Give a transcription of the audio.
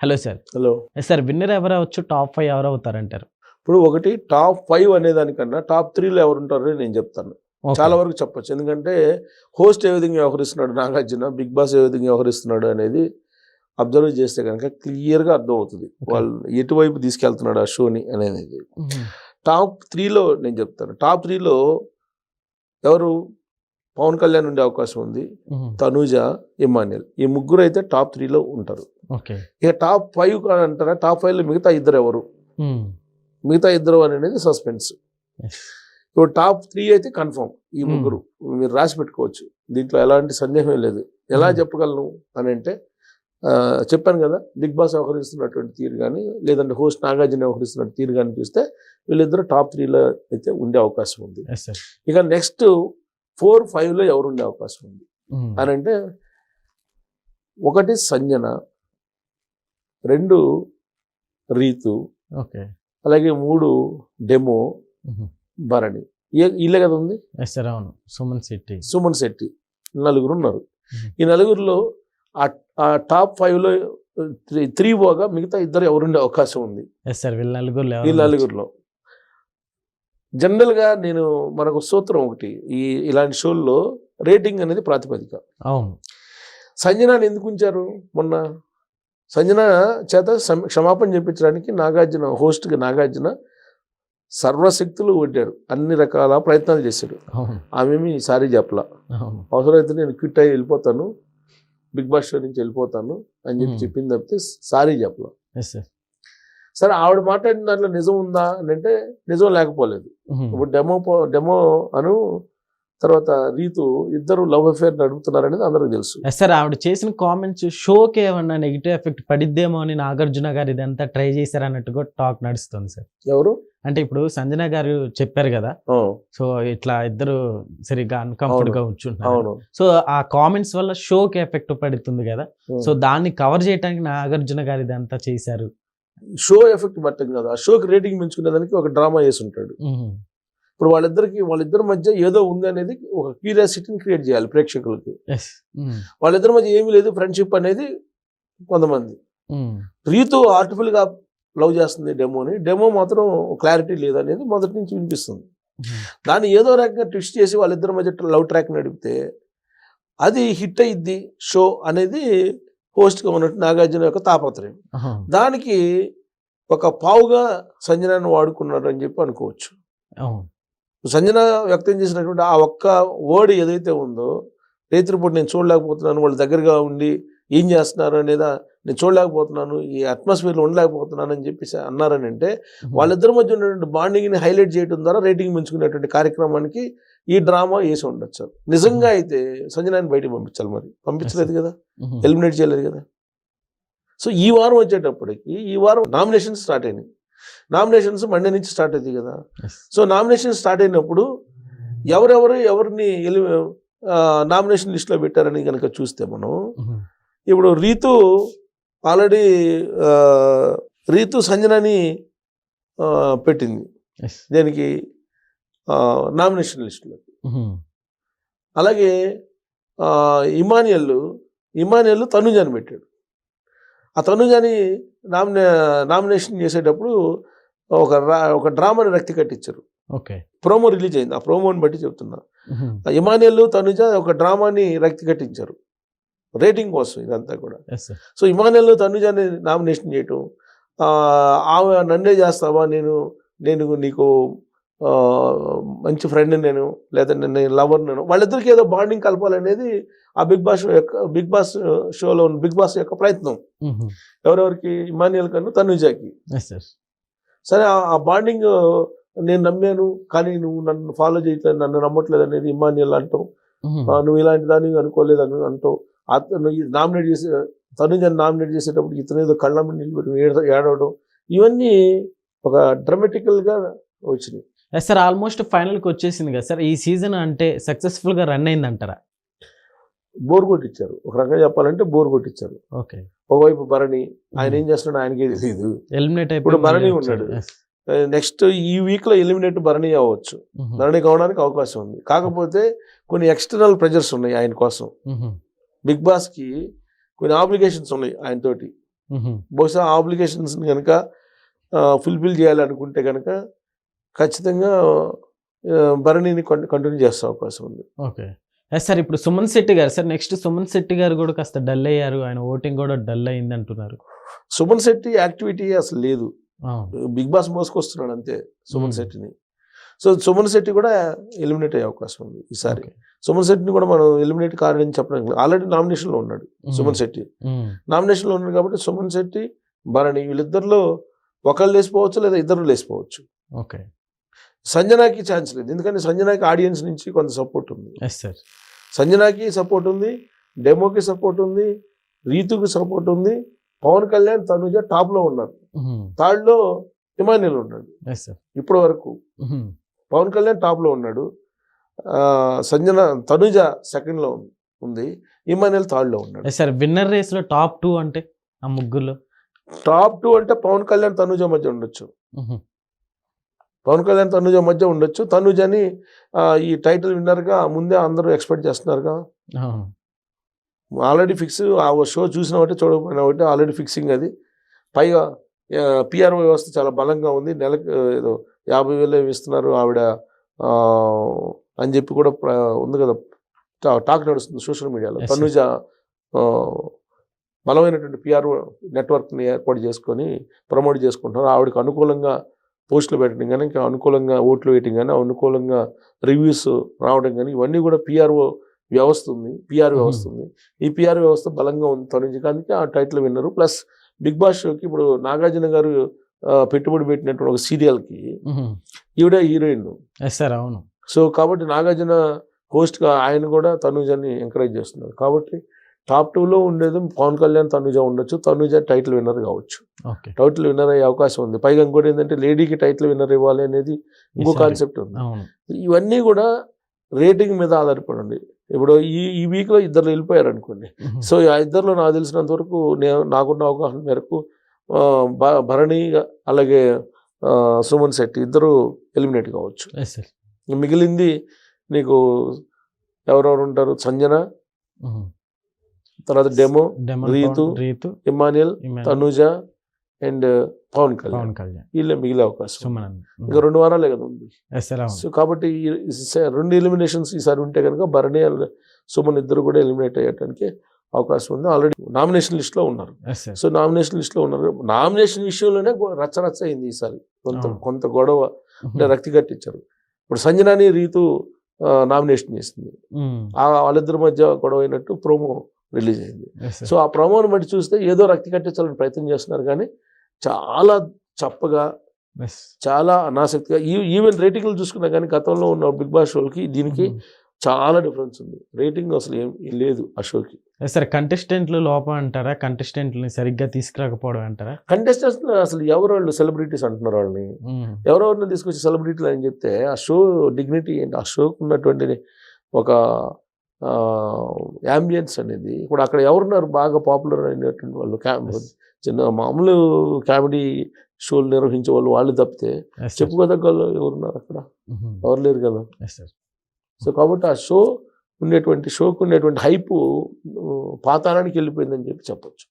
Hello sir. Hello. Sir winner ఎవరు అవచ్చు top five ఎవరు అవుతారంటారు ఇప్పుడు ఒకటి టాప్ ఫైవ్ అనే దానికన్నా టాప్ త్రీలో ఎవరు ఉంటారో నేను చెప్తాను. చాలా వరకు చెప్పొచ్చు. ఎందుకంటే హోస్ట్ ఏ విధంగా వ్యవహరిస్తున్నాడు నాగార్జున బిగ్ బాస్ ఏ విధంగా వ్యవహరిస్తున్నాడు అనేది అబ్జర్వ్ చేస్తే కనుక క్లియర్గా అర్థమవుతుంది. వాళ్ళు ఎటువైపు తీసుకెళ్తున్నాడు ఆ షోని అనేది. టాప్ త్రీలో నేను చెప్తాను. టాప్ త్రీలో ఎవరు? పవన్ కళ్యాణ్ ఉండే అవకాశం ఉంది. తనూజ ఇమాన్యుల్ ఈ ముగ్గురు అయితే టాప్ త్రీలో ఉంటారు. ఇక టాప్ ఫైవ్ అంటారా టాప్ ఫైవ్లో మిగతా ఇద్దరు ఎవరు. మిగతా ఇద్దరు అనేది సస్పెన్స్. ఇప్పుడు టాప్ త్రీ అయితే కన్ఫర్మ్ ఈ. ముగ్గురు మీరు రాసి పెట్టుకోవచ్చు దీంట్లో ఎలాంటి సందేహం లేదు ఎలా. చెప్పగలను అని అంటే చెప్పాను కదా బిగ్ బాస్ వ్యవహరిస్తున్నటువంటి తీరు కానీ లేదంటే హోస్ట్ నాగార్జున వ్యవహరిస్తున్న తీరు కానీ చూస్తే వీళ్ళిద్దరు టాప్ త్రీలో అయితే ఉండే అవకాశం ఉంది. ఇక నెక్స్ట్ ఫోర్ ఫైవ్లో ఎవరు ఉండే అవకాశం ఉంది. అని అంటే ఒకటి సంజన రెండు రీతు ఓకే. అలాగే మూడు డెమో. భరణి. ఇల్లే కదా ఉంది? అవును. సుమన్ శెట్టి. సుమన్ శెట్టి. నలుగురు ఉన్నారు. ఈ నలుగురిలో ఆ- టాప్ ఫైవ్లో త్రీ త్రీ పోగా మిగతా ఇద్దరు ఎవరుండే అవకాశం ఉంది. వీళ్ళ నలుగురు ఈ నలుగురిలో. జనరల్గా నేను మనకు సూత్రం ఒకటి ఈ ఇలాంటి షోల్లో రేటింగ్ అనేది ప్రాతిపదిక. అవును. సంజనాన్ని ఎందుకు ఉంచారు మొన్న? సంజన చేత క్షమ- క్షమాపణ చెప్పించడానికి నాగార్జున హోస్ట్గా నాగార్జున సర్వశక్తులు కొట్టాడు అన్ని రకాల ప్రయత్నాలు చేశాడు. ఆమెమి సారీ చెప్పలా. అవసరమైతే నేను క్విట్ అయ్యి వెళ్ళిపోతాను. బిగ్ బాస్ షో నుంచి వెళ్ళిపోతాను అని చెప్పి. చెప్పింది తప్పితే సారీ చెప్పలా. సార్ ఆవిడ మాట్లాడిన దాంట్లో నిజం ఉందా అని అంటే నిజం లేకపోలేదు. ఇప్పుడు డెమో పో- డెమో అను తర్వాత రీతు ఇద్దరు లవ్ అఫేర్ నడుపుతున్నారు అనేది అందరికీ తెలుసు. సార్ ఆవిడ చేసిన కామెంట్స్ షోకి ఏమన్నా నెగిటివ్ ఎఫెక్ట్ పడిద్దేమో అని నాగార్జున గారు ఇదంతా ట్రై చేశారు అన్నట్టుగా టాక్ నడుస్తుంది సార్ ఎవరు? అంటే ఇప్పుడు సంజన గారు చెప్పారు కదా సో ఇట్లా ఇద్దరు సరిగ్గా అన్కంఫర్ట్గా ఉంచుంటున్నారు. సో ఆ కామెంట్స్ వల్ల షోకి ఎఫెక్ట్ పడుతుంది కదా. సో దాన్ని కవర్ చేయడానికి నాగార్జున గారు ఇదంతా చేశారు. షో ఎఫెక్ట్ పట్టం కదా షోకి రేటింగ్ పెంచుకునే దానికి ఒక డ్రామా చేసి ఉంటాడు. ఇప్పుడు వాళ్ళిద్దరికి వాళ్ళిద్దరి మధ్య ఏదో ఉంది అనేది ఒక క్యూరియాసిటీని క్రియేట్ చేయాలి ప్రేక్షకులకి. మ్మ్. వాళ్ళిద్దరి మధ్య ఏమీ లేదు ఫ్రెండ్షిప్ అనేది కొంతమంది మ్మ్. రీతు ఆర్టిఫుల్గా లవ్ చేస్తుంది డెమోని డెమో మాత్రం క్లారిటీ లేదనేది మొదటి నుంచి వినిపిస్తుంది మ్మ్. దాన్ని ఏదో రకంగా ట్విస్ట్ చేసి వాళ్ళిద్దరి మధ్య లవ్ ట్రాక్ నడిపితే అది హిట్ అయ్యిద్ది షో అనేది హోస్ట్గా ఉన్నట్టు నాగార్జున యొక్క తాపత్రయం. దానికి ఒక పావుగా సంజనాన్ని వాడుకున్నాడు అని చెప్పి అనుకోవచ్చు అవును సంజన వ్యక్తం చేసినటువంటి ఆ ఒక్క వర్డ్ ఏదైతే ఉందో రైతులపూట నేను చూడలేకపోతున్నాను వాళ్ళ దగ్గరగా ఉండి ఏం చేస్తున్నారు అనేదా నేను చూడలేకపోతున్నాను ఈ అట్మాస్ఫియర్లో ఉండలేకపోతున్నాను అని చెప్పేసి అన్నారని అంటే వాళ్ళిద్దరి మధ్య ఉన్నటువంటి బాండింగ్ని హైలైట్ చేయడం ద్వారా రేటింగ్ పెంచుకునేటువంటి కార్యక్రమానికి ఈ డ్రామా వేసి ఉండొచ్చు. నిజంగా అయితే సంజనాన్ని బయటికి పంపించాలి మరి. పంపించలేదు కదా. ఎలిమినేట్ చేయలేదు కదా? సో ఈ వారం వచ్చేటప్పటికి ఈ వారం నామినేషన్స్ స్టార్ట్ అయినాయి. నామినేషన్స్ మండే నుంచి స్టార్ట్ అవుతాయి కదా. సో నామినేషన్ స్టార్ట్ అయినప్పుడు ఎవరెవరు ఎవరిని నామినేషన్ లిస్ట్లో పెట్టారని కనుక చూస్తే మనం. ఇప్పుడు రీతు ఆల్రెడీ రీతు సంజనని పెట్టింది. దేనికి నామినేషన్ లిస్టులో. అలాగే ఇమానియల్ ఇమానియల్ తనుజాని పెట్టాడు ఆ తనుజాని నామినే నామినేషన్ చేసేటప్పుడు ఒక రా- ఒక డ్రామాని రక్తి కట్టించారు. ఓకే. ప్రోమో రిలీజ్ అయింది. ఆ ప్రోమోని బట్టి చెప్తున్నా. ఇమానియల్ తనుజ ఒక డ్రామాని రక్తి కట్టించారు. రేటింగ్ కోసం ఇదంతా కూడా. సో ఇమానియల్ తనుజాని నామినేషన్ చేయటం ఆ, ఆమె నన్నే చేస్తావా? నేను నేను నీకు మంచి ఫ్రెండ్ నేను లేదా నేను లవర్ నేను. వాళ్ళిద్దరికి ఏదో బాండింగ్ కలపాలనేది ఆ బిగ్ బాస్ యొక్క బిగ్ బాస్ షోలో ఉన్న బిగ్ బాస్ యొక్క ప్రయత్నం. ఎవరెవరికి? ఇమానియల్ కన్నా తనుజాకి. సరే ఆ- బాండింగ్ నేను నమ్మాను కానీ నువ్వు నన్ను ఫాలో చేయట్లేదు నన్ను నమ్మట్లేదు అనేది ఇమానియల్ అంటాం మ్మ్. ఆ, నువ్వు ఇలాంటి దాన్ని అనుకోలేదు అని అంటావు. నామినేట్ చేసే తనుజని నామినేట్ చేసేటప్పుడు ఇతను ఏదో కళ్ళ నిలబెట్టి ఏడ ఏడవడం ఇవన్నీ ఒక డ్రమాటికల్గా వచ్చినాయి. సార్ ఆల్మోస్ట్ ఫైనల్కి వచ్చేసింది కదా సార్ ఈ సీజన్ అంటే సక్సెస్ఫుల్గా రన్ అయింది అంటారా బోర్ కొట్టించారు. ఒక రకంగా చెప్పాలంటే బోర్ కొట్టించారు. ఓకే ఒకవైపు భరణి ఆయన ఏం చేస్తున్నాడో ఆయనకే తెలియదు ఎలిమినేట్ ఇప్పుడు భరణి ఉన్నాడు. నెక్స్ట్ ఈ వీక్లో ఎలిమినేట్ భరణి అవ్వచ్చు. భరణి కావడానికి అవకాశం ఉంది. కాకపోతే కొన్ని ఎక్స్టర్నల్ ప్రెజర్స్ ఉన్నాయి ఆయన కోసం. బిగ్ బాస్కి కొన్ని ఆబ్లిగేషన్స్ ఉన్నాయి ఆయన తోటి బహుశా ఆబ్లిగేషన్స్ కనుక ఫుల్ఫిల్ చేయాలనుకుంటే కనుక ఖచ్చితంగా భరణిని కంటిన్యూ చేసే అవకాశం ఉంది. ఓకే. సార్ ఇప్పుడు సుమన్ శెట్టి గారు సార్ నెక్స్ట్ సుమన్ శెట్టి గారు కూడా కాస్త డల్ అయ్యారు. ఆయన ఓటింగ్ కూడా డల్ అయింది అంటున్నారు. సుమన్ శెట్టి యాక్టివిటీ అసలు లేదు. బిగ్ బాస్ మోసుకొస్తున్నాడు అంతే సుమన్. శెట్టిని. సో సుమన్ శెట్టి కూడా ఎలిమినేట్ అయ్యే అవకాశం ఉంది ఈసారి. సుమన్ శెట్టిని కూడా మనం ఎలిమినేట్ కారని చెప్పడం ఆల్రెడీ నామినేషన్లో ఉన్నాడు సుమన్ శెట్టి. నామినేషన్లో ఉన్నాడు కాబట్టి సుమన్ శెట్టి భరణి వీళ్ళిద్దరిలో ఒకళ్ళు లేసిపోవచ్చు లేదా ఇద్దరు లేసిపోవచ్చు ఓకే. సంజనాకి ఛాన్స్ లేదు. ఎందుకంటే సంజనాకి ఆడియన్స్ నుంచి కొంత సపోర్ట్ ఉంది. ఎస్ సార్ సంజనాకి సపోర్ట్ ఉంది డెమోకి సపోర్ట్ ఉంది రీతుకి సపోర్ట్ ఉంది పవన్ కళ్యాణ్ తనుజ టాప్లో ఉన్నారు. థర్డ్లో ఇమాన్యుల్ ఉన్నాడు. ఇప్పటి వరకు పవన్ కళ్యాణ్ టాప్లో ఉన్నాడు. సంజన తనుజ సెకండ్లో ఉంది. ఇమాన్యుల్ థర్డ్లో ఉన్నాడు. ఎస్ సార్ విన్నర్ రేస్లో టాప్ టూ అంటే ఆ ముగ్గురులో టాప్ టూ అంటే పవన్ కళ్యాణ్ తనుజ మధ్య ఉండొచ్చు. ఉహు. పవన్ కళ్యాణ్ తనుజ మధ్య ఉండొచ్చు. తనుజని ఆ, ఈ టైటిల్ విన్నర్గా ముందే అందరూ ఎక్స్పెక్ట్ చేస్తున్నారుగా. ఆల్రెడీ ఫిక్స్ ఆ షో చూసిన ఒకటి చూడకపోయినా ఒకటి ఆల్రెడీ ఫిక్సింగ్ అది. పైగా పిఆర్ఓ వ్యవస్థ చాలా బలంగా ఉంది. నెలకు ఏదో యాభై వేలు ఇస్తున్నారు ఆవిడ అని చెప్పి కూడా ఉంది కదా. టాక్ నడుస్తుంది సోషల్ మీడియాలో. తనుజ బలమైనటువంటి పిఆర్ఓ నెట్వర్క్ని ఏర్పాటు చేసుకొని ప్రమోట్ చేసుకుంటున్నారు. ఆవిడకి అనుకూలంగా పోస్టులు పెట్టడం కానీ ఇంకా అనుకూలంగా ఓట్లు వేయటం కానీ అనుకూలంగా రివ్యూస్ రావడం కానీ ఇవన్నీ కూడా పిఆర్ఓ వ్యవస్థ ఉంది. పిఆర్. వ్యవస్థ ఉంది. ఈ పిఆర్ వ్యవస్థ బలంగా ఉంది కానీ ఆ title winner. Plus Bigg Boss షోకి ఇప్పుడు నాగార్జున గారు పెట్టుబడి పెట్టినటువంటి ఒక సీరియల్కి. ఈవిడ హీరోయిన్ అవును. సో కాబట్టి నాగార్జున హోస్ట్గా ఆయన కూడా తనుజని ఎంకరేజ్ చేస్తున్నారు. కాబట్టి టాప్ టూలో ఉండేది పవన్ కళ్యాణ్ తనుజ ఉండొచ్చు. తనుజ టైటిల్ విన్నర్ కావచ్చు. టైటిల్ విన్నర్ అయ్యే అవకాశం ఉంది. పైగా ఇంకోటి ఏంటంటే లేడీకి టైటిల్ విన్నర్ ఇవ్వాలి అనేది ఇంకో. కాన్సెప్ట్ ఉంది. ఇవన్నీ కూడా రేటింగ్ మీద ఆధారపడి ఉంది ఇప్పుడు ఈ ఈ వీక్లో ఇద్దరు వెళ్ళిపోయారు అనుకోండి. సో ఆ ఇద్దరిలో నాకు తెలిసినంత వరకు నేను నాకున్న అవగాహన మేరకు భరణి అలాగే సుమన్ శెట్టి ఇద్దరు ఎలిమినేట్ కావచ్చు. మిగిలింది నీకు ఎవరెవరు ఉంటారు? సంజన. తర్వాత డెమో రీతు, రీతు ఇమానియల్ ఇమాన్, తనుజ అండ్ పవన్ కళ్యాణ్. కళ్యాణ్. వీళ్ళే మిగిలే అవకాశం. ఇంకా రెండు వారాలే కదా ఉంది. సో కాబట్టి రెండు ఎలిమినేషన్స్ ఈసారి ఉంటే కనుక భరణి సుమన్ ఇద్దరు కూడా ఎలిమినేట్ అయ్యడానికి అవకాశం ఉంది. ఆల్రెడీ నామినేషన్ లిస్ట్లో ఉన్నారు. ఎస్ సార్ సో నామినేషన్ లిస్ట్లో ఉన్నారు. నామినేషన్ విషయంలోనే గొ- రచ్చ రచ్చ అయింది ఈసారి. కొంత. కొంత గొడవ అంటే రక్తి కట్టించారు. ఇప్పుడు సంజనాని రీతు నామినేషన్ చేసింది. ఆ వాళ్ళిద్దరి మధ్య గొడవ అయినట్టు ప్రోమో రిలీజ్ అయింది. సో ఆ ప్రోమోని బట్టి చూస్తే ఏదో రక్తి కట్టించాలని ప్రయత్నం చేస్తున్నారు కానీ చాలా చప్పగా చాలా అనాసక్తిగా ఈవెన్ రేటింగ్లు చూసుకున్నా కానీ గతంలో ఉన్న బిగ్ బాస్ షోకి దీనికి చాలా డిఫరెన్స్ ఉంది. రేటింగ్ అసలు ఏం లేదు ఆ షోకి. సార్ కంటెస్టెంట్లు లోపం అంటారా? కంటెస్టెంట్ని సరిగ్గా తీసుకురాకపోవడం అంటారా? కంటెస్టెంట్స్ అసలు ఎవరు వాళ్ళు సెలబ్రిటీస్ అంటున్నారు వాళ్ళని? ఉమ్. ఎవరెవరిని తీసుకొచ్చి సెలబ్రిటీలు అని చెప్తే ఆ షో డిగ్నిటీ ఏంటి? ఆ షోకి ఉన్నటువంటి ఒక యాంబియన్స్ అనేది ఇప్పుడు అక్కడ ఎవరున్నారు బాగా పాపులర్ అయినటువంటి వాళ్ళు. చిన్న మామూలు కామెడీ షోలు నిర్వహించే వాళ్ళు వాళ్ళు తప్పితే. చెప్పుకోదగ్గ వాళ్ళు ఎవరున్నారు అక్కడ ఉహు. ఎవరు లేరు కదా. సో కాబట్టి ఆ షో ఉండేటువంటి షోకు ఉండేటువంటి హైప్ పాతాళానికి వెళ్ళిపోయిందని చెప్పి చెప్పొచ్చు